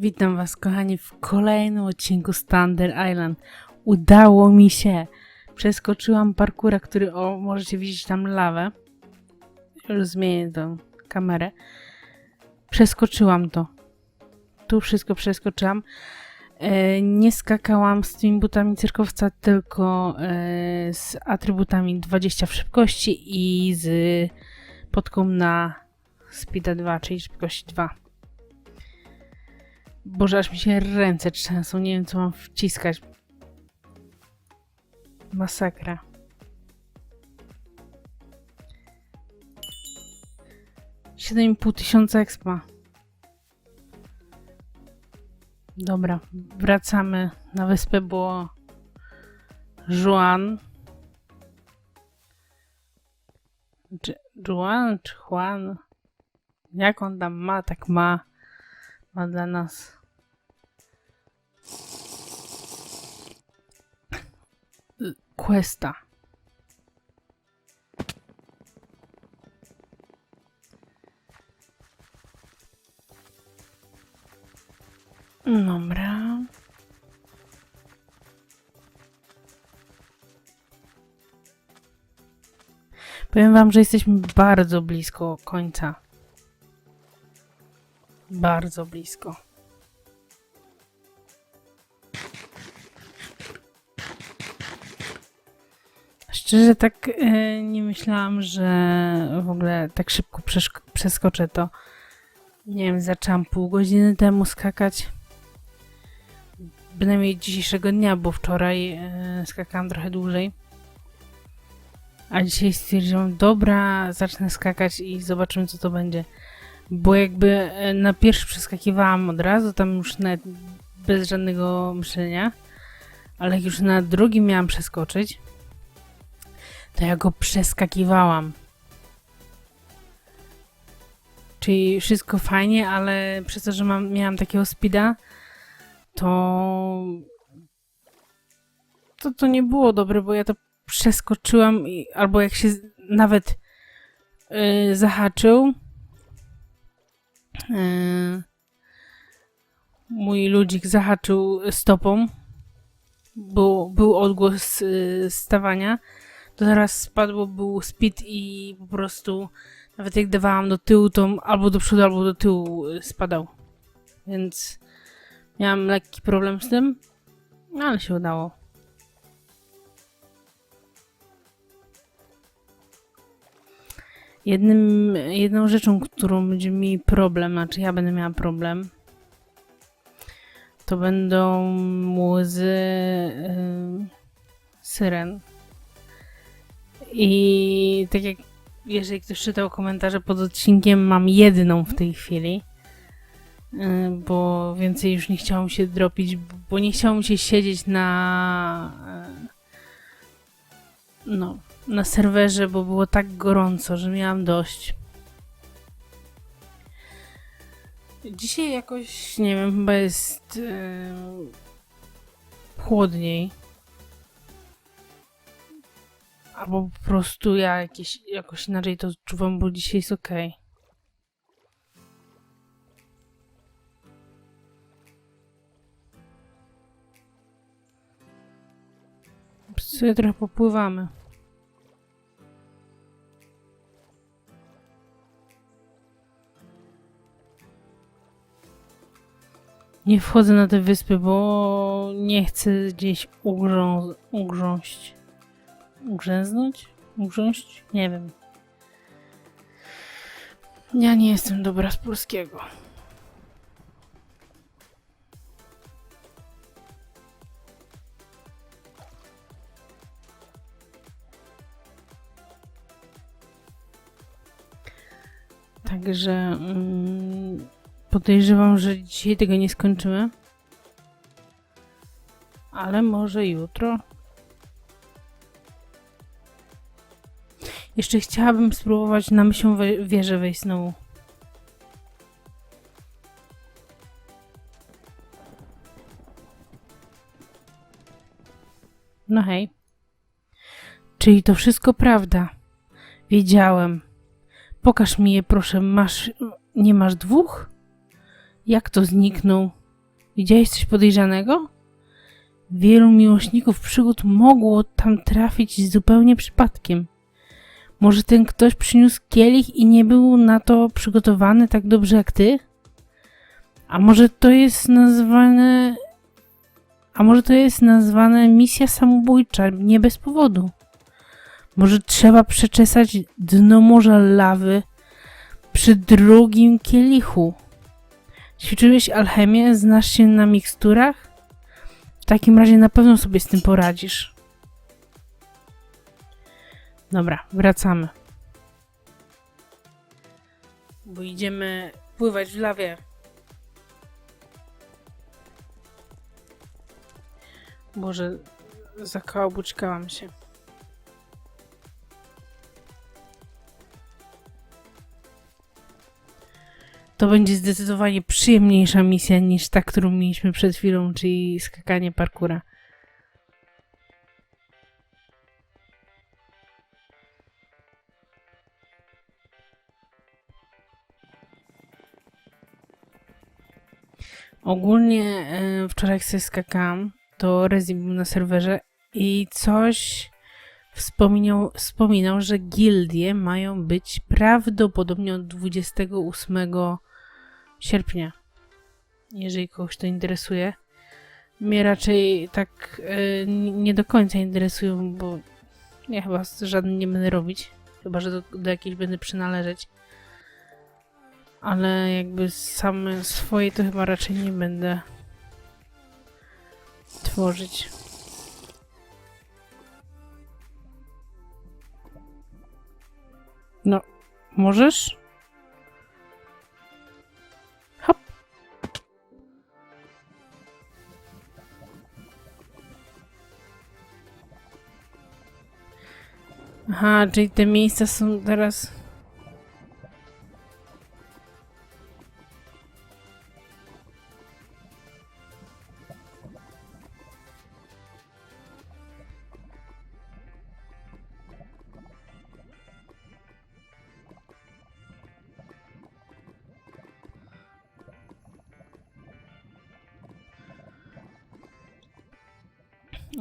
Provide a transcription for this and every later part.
Witam Was, kochani, w kolejnym odcinku Thunder Island. Udało mi się. Przeskoczyłam parkura, który, o, możecie widzieć tam lawę. Już zmienię tą kamerę. Przeskoczyłam to. Tu wszystko przeskoczyłam. E, nie skakałam z tymi butami cyrkowca, tylko e, z atrybutami 20 w szybkości i z podką na speeda 2, czyli szybkość 2. Boże, aż mi się ręce trzęsą. Nie wiem, co mam wciskać. Masakra. Siedem pół tysiąca expa. Dobra, wracamy na wyspę, bo Juan czy Juan czy Juan jak on tam ma, tak ma ma dla nas questa. Dobra. Powiem wam, że jesteśmy bardzo blisko końca. Bardzo blisko. Szczerze tak e, nie myślałam, że w ogóle tak szybko przeskoczę to. Nie wiem, zaczęłam pół godziny temu skakać. Bynajmniej dzisiejszego dnia, bo wczoraj e, skakałam trochę dłużej. A dzisiaj stwierdziłam, dobra, zacznę skakać i zobaczymy co to będzie. Bo jakby e, na pierwszy przeskakiwałam od razu, tam już nawet bez żadnego myślenia, ale jak już na drugi miałam przeskoczyć, to ja go przeskakiwałam. Czyli wszystko fajnie, ale przez to, że mam, miałam takiego speeda, to, to to nie było dobre, bo ja to przeskoczyłam i, albo jak się nawet yy, zahaczył, Yy, mój ludzik zahaczył stopą, bo był odgłos yy, stawania, to zaraz spadło, był speed i po prostu nawet jak dawałam do tyłu, to albo do przodu, albo do tyłu yy, spadał. Więc miałam lekki problem z tym, no ale się udało. Jednym, jedną rzeczą, którą będzie mi problem, znaczy ja będę miała problem, to będą łzy yy, syren. I tak jak jeżeli ktoś czytał komentarze pod odcinkiem, mam jedną w tej chwili, yy, bo więcej już nie chciałam się dropić, bo nie chciałam się siedzieć na yy, no, na serwerze, bo było tak gorąco, że miałam dość. Dzisiaj jakoś, nie wiem, chyba jest yy, chłodniej. Albo po prostu ja jakieś, jakoś inaczej to odczuwam, bo dzisiaj jest ok. sobie trochę popływamy. Nie wchodzę na te wyspy, bo nie chcę gdzieś ugrą ugrząść. Ugrzęznąć? Ugrząść? Nie wiem. Ja nie jestem dobra z polskiego. Także mm, podejrzewam, że dzisiaj tego nie skończymy. Ale może jutro. Jeszcze chciałabym spróbować na we- wieżę wejść znowu. No hej. Czyli to wszystko prawda. Wiedziałem. Pokaż mi je, proszę. Masz. Nie masz dwóch? Jak to zniknął? Widziałeś coś podejrzanego? Wielu miłośników przygód mogło tam trafić zupełnie przypadkiem. Może ten ktoś przyniósł kielich i nie był na to przygotowany tak dobrze jak ty? A może to jest nazwane. A może to jest nazwane misja samobójcza, nie bez powodu? Może trzeba przeczesać dno morza lawy przy drugim kielichu? Ćwiczyłeś alchemię? Znasz się na miksturach? W takim razie na pewno sobie z tym poradzisz. Dobra, wracamy. Bo idziemy pływać w lawie. Boże, zakałabuczkałam się. To będzie zdecydowanie przyjemniejsza misja niż ta, którą mieliśmy przed chwilą, czyli skakanie parkura. Ogólnie e, wczoraj jak skakałam, to Rezi był na serwerze i coś wspominał, wspominał, że gildie mają być prawdopodobnie od 28 sierpnia. Jeżeli kogoś to interesuje. Mnie raczej tak e, nie do końca interesują, bo ja chyba żadnym nie będę robić. Chyba, że do, do jakiejś będę przynależeć. Ale jakby same swoje to chyba raczej nie będę tworzyć. No, możesz? Hop. Aha, czyli te miejsca są teraz...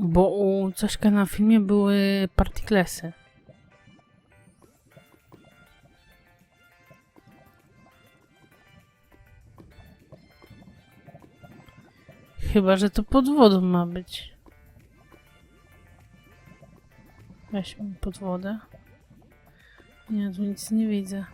Bo u Cośka na filmie były partiklesy. Chyba, że to pod wodą ma być. Weźmy pod wodę. Nie, tu nic nie widzę.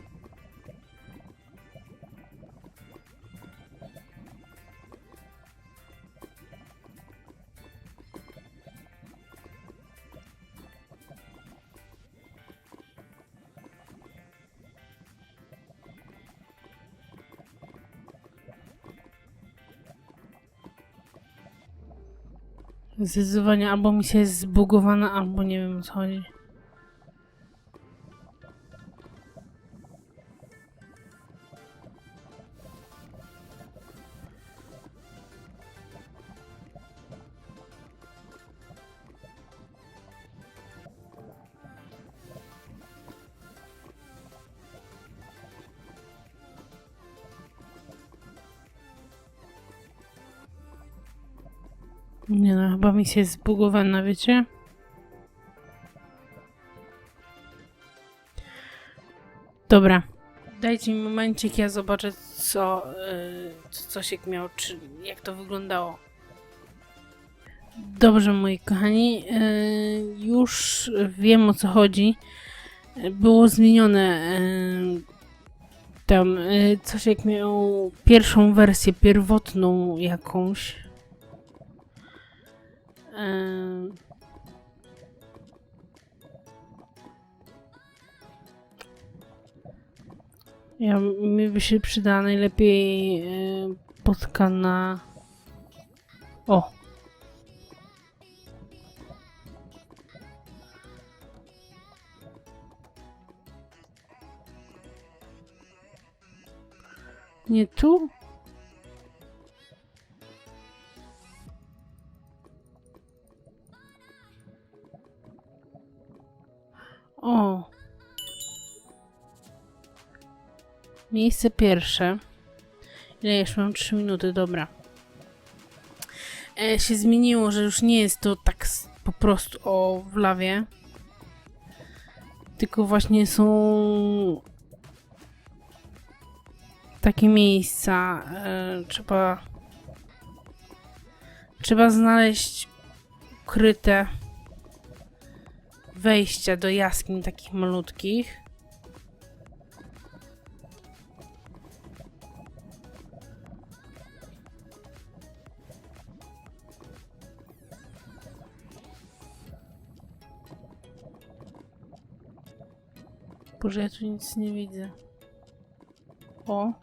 Zdecydowanie albo misja jest zbugowana, albo nie wiem o co chodzi. Chyba misja jest zbugowana, wiecie? Dobra. Dajcie mi momencik, ja zobaczę co, yy, co Cosiek miał, czy jak to wyglądało. Dobrze, moi kochani, yy, już wiem o co chodzi. Było zmienione yy, tam, yy, Cosiek miał pierwszą wersję, pierwotną jakąś. Ja, mi by się przyda najlepiej e, podka na... O! Nie tu? O. Miejsce pierwsze. Ile jeszcze mam? 3 minuty, dobra. e, się zmieniło, że już nie jest to tak po prostu o w lawie. Tylko właśnie są takie miejsca. E, trzeba trzeba znaleźć ukryte wejścia do jaskiń takich malutkich. Boże, ja tu nic nie widzę. O.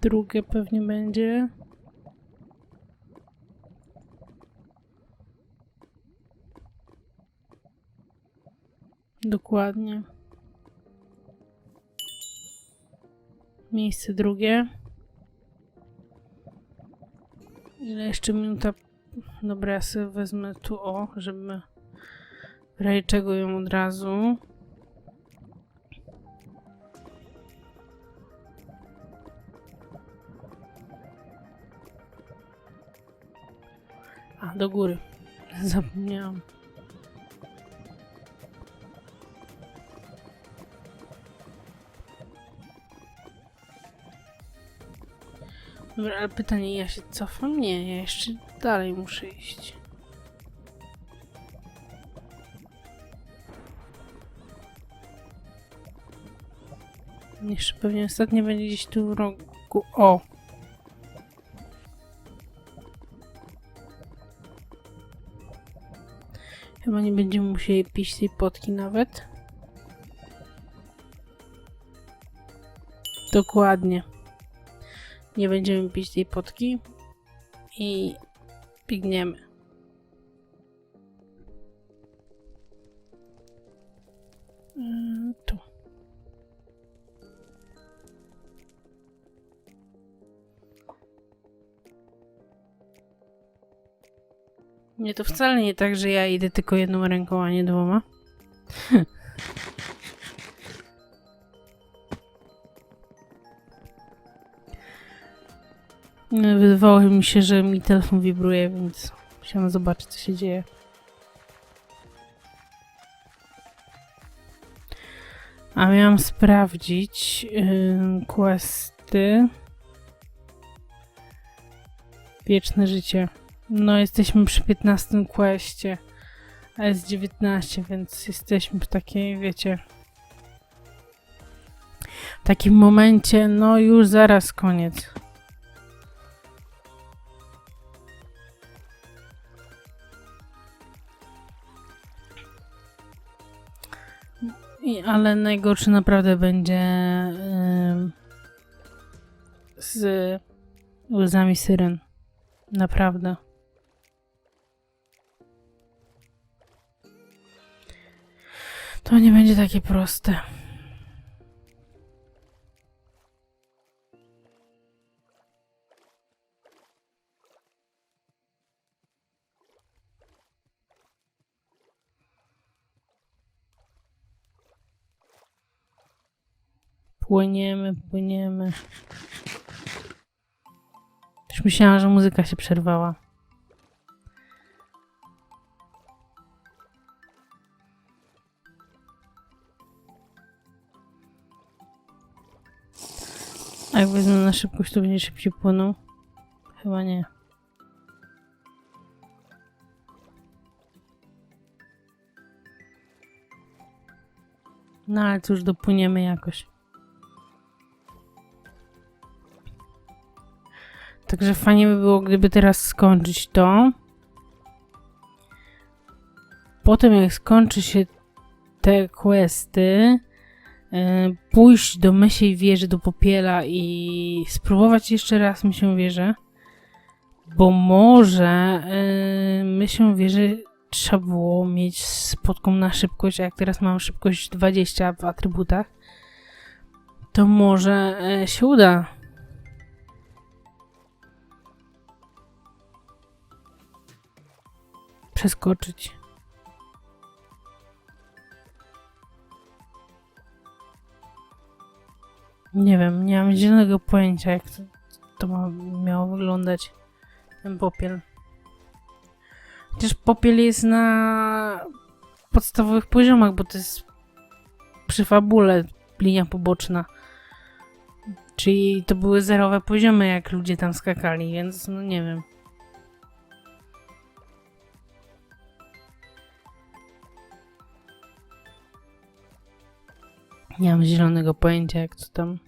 Drugie pewnie będzie. Dokładnie. Miejsce drugie. Ile jeszcze minuta? Dobra, ja sobie wezmę tu o, żeby razie czego ją od razu. Do góry. Zapomniałam. Dobra, ale pytanie, ja się cofam? Nie, ja jeszcze dalej muszę iść. Jeszcze pewnie ostatnie będzie gdzieś tu w rogu. O! Chyba nie będziemy musieli pić tej potki nawet. Dokładnie. Nie będziemy pić tej potki. I biegniemy. Nie, to wcale nie tak, że ja idę tylko jedną ręką, a nie dwoma. No, Wydawało mi się, że mi telefon wibruje, więc musiałam zobaczyć, co się dzieje. A miałam sprawdzić yy, questy. Wieczne życie. No, jesteśmy przy 15 questie. A jest 19, więc jesteśmy w takiej, wiecie. W takim momencie, no już zaraz koniec. I, ale najgorszy naprawdę będzie ym, z łzami syren. Naprawdę. To nie będzie takie proste. Płyniemy, płyniemy. Już myślałam, że muzyka się przerwała. Jak wezmę na szybkość, to będzie szybciej płynął? Chyba nie. No ale cóż, dopłyniemy jakoś. Także fajnie by było, gdyby teraz skończyć to. Potem jak skończy się te questy, pójść do mysiej wieży, do popiela i spróbować jeszcze raz mysią wieżę. Bo może e, mysią wieżę trzeba było mieć spotką na szybkość, a jak teraz mam szybkość 20 w atrybutach, to może e, się uda. Przeskoczyć. Nie wiem, nie mam zielonego pojęcia, jak to, to miało wyglądać. Ten popiel. Chociaż popiel jest na podstawowych poziomach, bo to jest przy fabule linia poboczna. Czyli to były zerowe poziomy, jak ludzie tam skakali, więc no nie wiem. Nie mam zielonego pojęcia, jak to tam.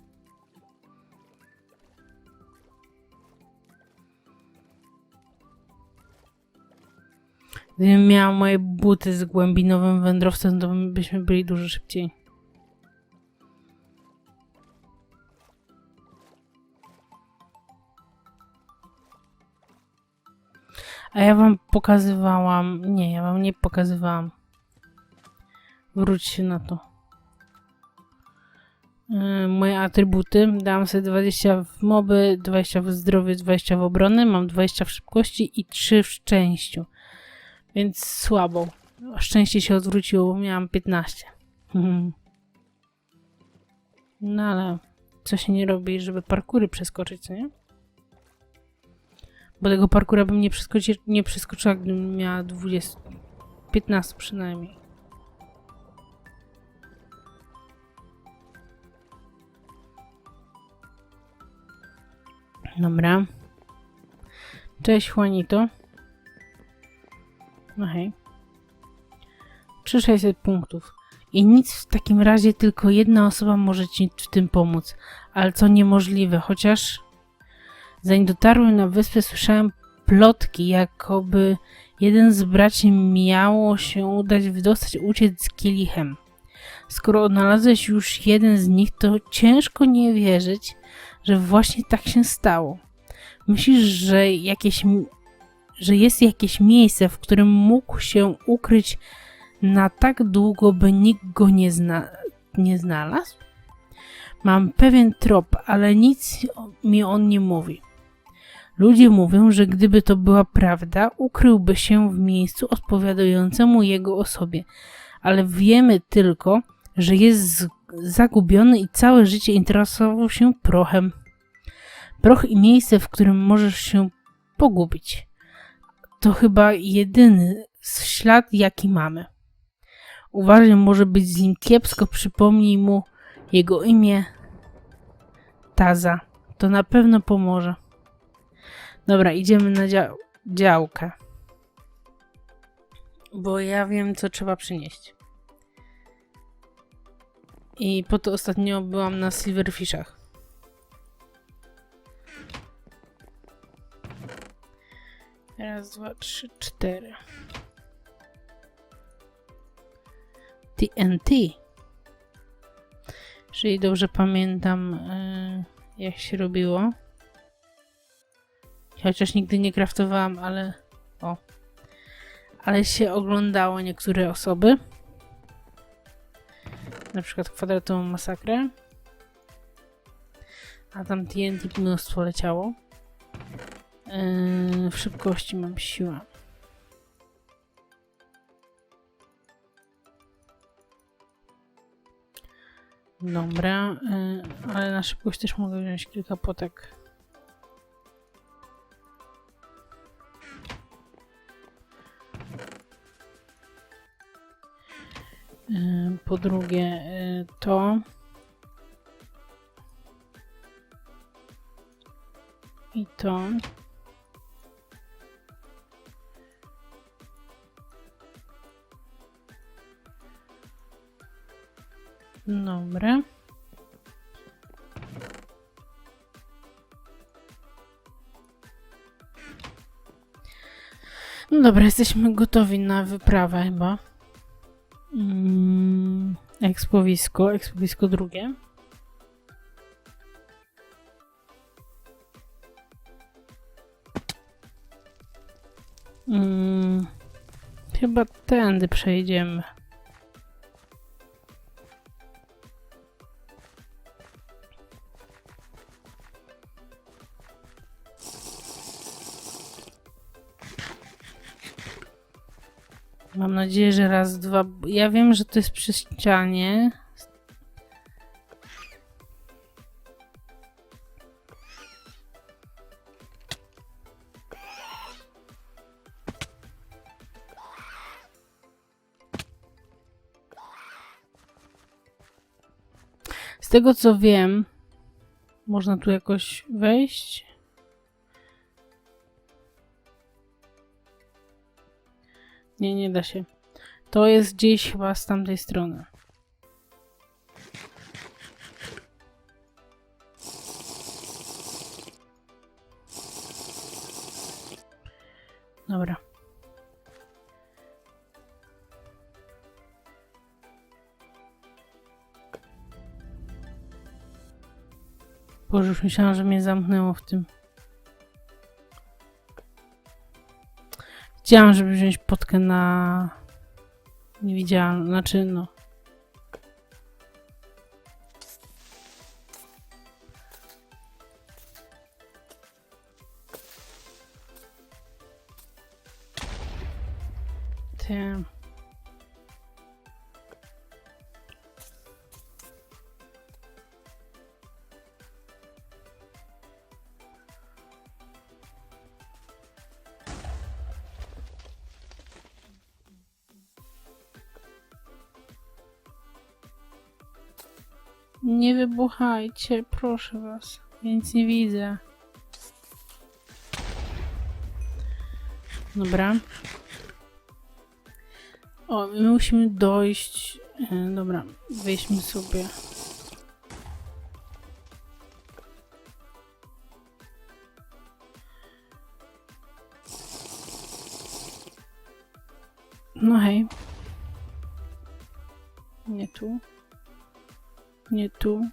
Gdybym miała moje buty z głębinowym wędrowcem, to byśmy byli dużo szybciej. A ja wam pokazywałam. Nie, ja wam nie pokazywałam. Wróćcie na to. Yy, moje atrybuty. Dałam sobie 20 w moby, 20 w zdrowiu, 20 w obrony. Mam 20 w szybkości i 3 w szczęściu. Więc słabo. Szczęście się odwróciło, bo miałam 15. Mhm. No ale co się nie robi, żeby parkury przeskoczyć, co nie? Bo tego parkura bym nie, nie przeskoczyła, gdybym miała 20, 15 przynajmniej. Dobra. Cześć Juanito. No hej. 3600 punktów. I nic w takim razie tylko jedna osoba może ci w tym pomóc. Ale co niemożliwe, chociaż zanim dotarłem na wyspę słyszałem plotki, jakoby jeden z braci miało się udać wydostać uciec z kielichem. Skoro odnalazłeś już jeden z nich, to ciężko nie wierzyć, że właśnie tak się stało. Myślisz, że jakieś że jest jakieś miejsce, w którym mógł się ukryć na tak długo, by nikt go nie, zna nie znalazł? Mam pewien trop, ale nic mi on nie mówi. Ludzie mówią, że gdyby to była prawda, ukryłby się w miejscu odpowiadającemu jego osobie, ale wiemy tylko, że jest zagubiony i całe życie interesował się prochem. Proch i miejsce, w którym możesz się pogubić. To chyba jedyny ślad, jaki mamy. Uważaj, może być z nim kiepsko, przypomnij mu jego imię Taza. To na pewno pomoże. Dobra, idziemy na dział działkę. Bo ja wiem, co trzeba przynieść. I po to ostatnio byłam na Silverfishach. Raz, dwa, trzy, cztery. TNT. Jeżeli dobrze pamiętam, yy, jak się robiło. Chociaż nigdy nie kraftowałam, ale. O. Ale się oglądało niektóre osoby. Na przykład kwadratową masakrę. A tam TNT mnóstwo leciało. Yy, w szybkości mam siłę. Dobra, yy, ale na szybkość też mogę wziąć kilka potek. Po drugie, yy, to. I to. Dobra. No dobra, jesteśmy gotowi na wyprawę chyba. Mm, ekspowisko, ekspowisko drugie. Mm, chyba tędy przejdziemy. Mam nadzieję, że raz, dwa. Ja wiem, że to jest przy ścianie. Z tego co wiem, można tu jakoś wejść. Nie, nie da się. To jest gdzieś chyba z tamtej strony. Dobra. Boże, już myślałam, że mnie zamknęło w tym. Chciałam, żeby wziąć potkę na niewidzialną, znaczy no. Nie wybuchajcie, proszę was. Ja nic nie widzę. Dobra. O, my musimy dojść. e, Dobra, weźmy sobie. No hej. Nie tu. Nie tu.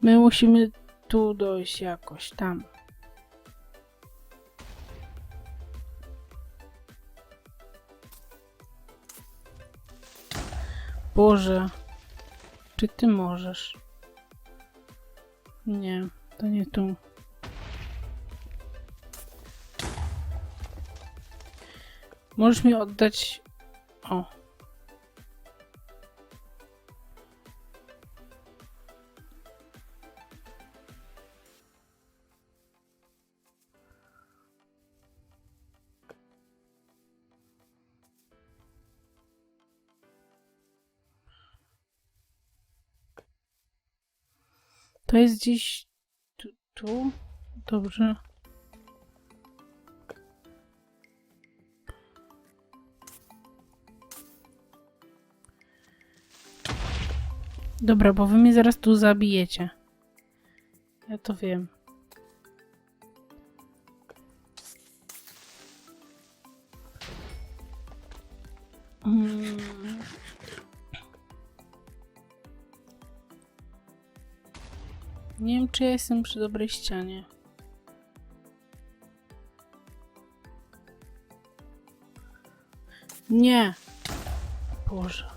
My musimy tu dojść jakoś tam. Boże, czy ty możesz? Nie, to nie tu. Możesz mi oddać. O. To jest gdzieś tu, tu? Dobrze. Dobra, bo wy mnie zaraz tu zabijecie. Ja to wiem. Czy ja jestem przy dobrej ścianie. Nie! Boże.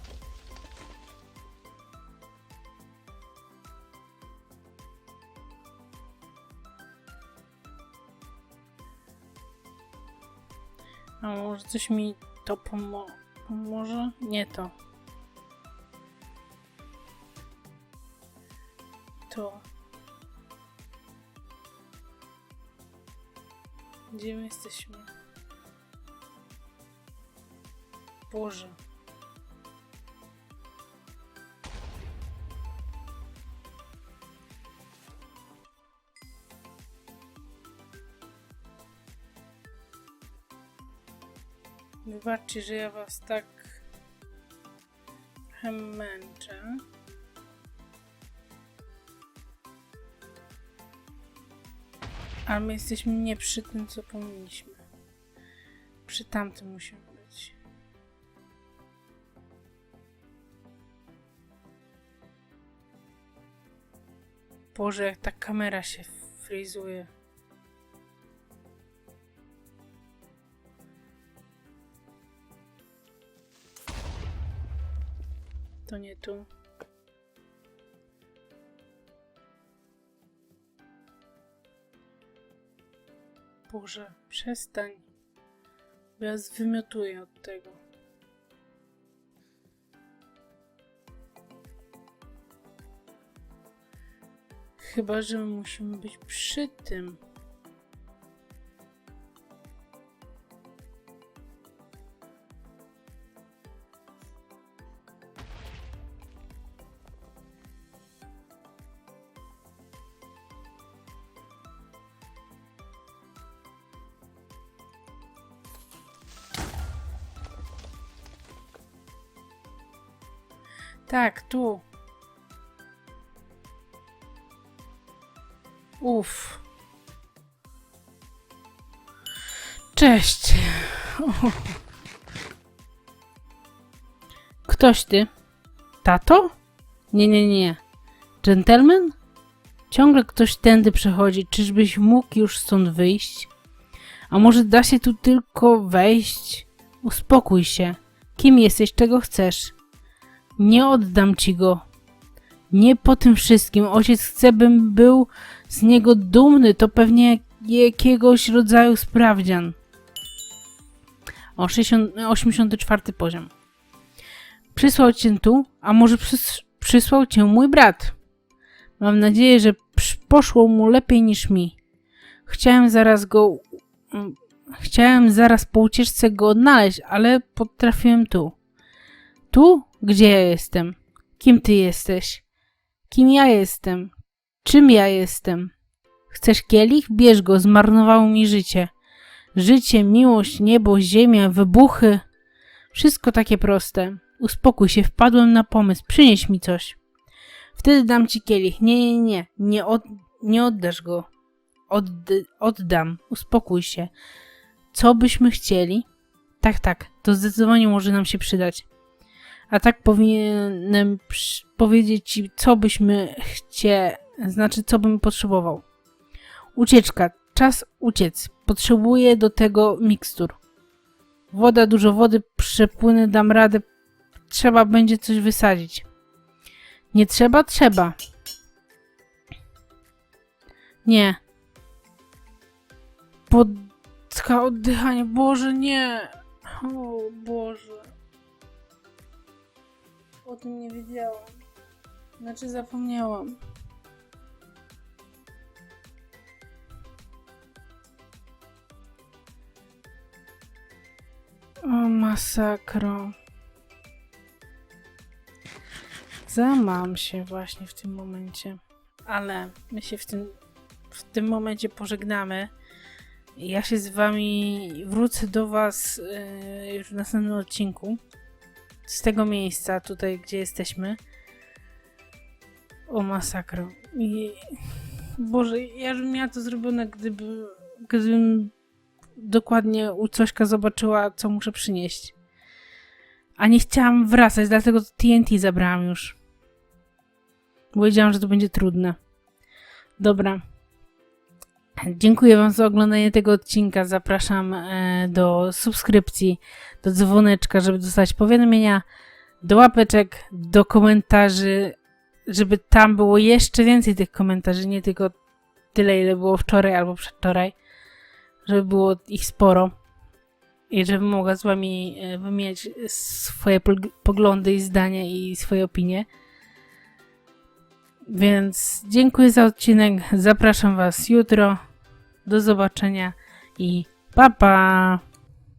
A może coś mi to pomo pomoże? Nie to. To. Gdzie my jesteśmy? Boże. Wybaczcie, że ja was tak męczę. Ale my jesteśmy nie przy tym, co powinniśmy. Przy tamtym musimy być. Boże, jak ta kamera się frizuje. To nie tu. Boże, przestań. Bo ja zwymiotuję od tego. Chyba, że my musimy być przy tym. Tak, tu. Uff. Cześć. Ktoś ty? Tato? Nie, nie, nie. Gentleman? Ciągle ktoś tędy przechodzi. Czyżbyś mógł już stąd wyjść? A może da się tu tylko wejść? Uspokój się. Kim jesteś, czego chcesz? Nie oddam ci go. Nie po tym wszystkim. Ojciec chce, bym był z niego dumny. To pewnie jakiegoś rodzaju sprawdzian. O, 60, 84 poziom. Przysłał cię tu, a może przys przysłał cię mój brat. Mam nadzieję, że poszło mu lepiej niż mi. Chciałem zaraz go. Chciałem zaraz po ucieczce go odnaleźć, ale potrafiłem tu. Tu? Gdzie ja jestem? Kim ty jesteś? Kim ja jestem? Czym ja jestem? Chcesz kielich? Bierz go, zmarnowało mi życie. Życie, miłość, niebo, ziemia, wybuchy. Wszystko takie proste. Uspokój się, wpadłem na pomysł, przynieś mi coś. Wtedy dam ci kielich. Nie, nie, nie, nie, od, nie oddasz go. Odd, oddam, uspokój się. Co byśmy chcieli? Tak, tak, to zdecydowanie może nam się przydać. A tak powinienem powiedzieć ci, co byśmy chcie, znaczy co bym potrzebował. Ucieczka, czas uciec. Potrzebuję do tego mikstur. Woda, dużo wody, przepłynę, dam radę. Trzeba będzie coś wysadzić. Nie trzeba? Trzeba. Nie. Podka oddychanie. Boże, nie. O Boże. O tym nie wiedziałam. Znaczy zapomniałam. O masakro. Zamam się właśnie w tym momencie. Ale my się w tym, w tym momencie pożegnamy. Ja się z wami wrócę do was yy, już w następnym odcinku. Z tego miejsca tutaj, gdzie jesteśmy. O masakro. I... Boże, ja bym miała to zrobione, gdyby, gdybym dokładnie u Cośka zobaczyła, co muszę przynieść. A nie chciałam wracać, dlatego TNT zabrałam już. Bo wiedziałam, że to będzie trudne. Dobra. Dziękuję Wam za oglądanie tego odcinka. Zapraszam e, do subskrypcji, do dzwoneczka, żeby dostać powiadomienia, do łapeczek, do komentarzy, żeby tam było jeszcze więcej tych komentarzy, nie tylko tyle, ile było wczoraj albo przedwczoraj, żeby było ich sporo i żebym mogła z Wami e, wymieniać swoje poglądy i zdania i swoje opinie. Więc dziękuję za odcinek. Zapraszam Was jutro. Do zobaczenia i pa pa!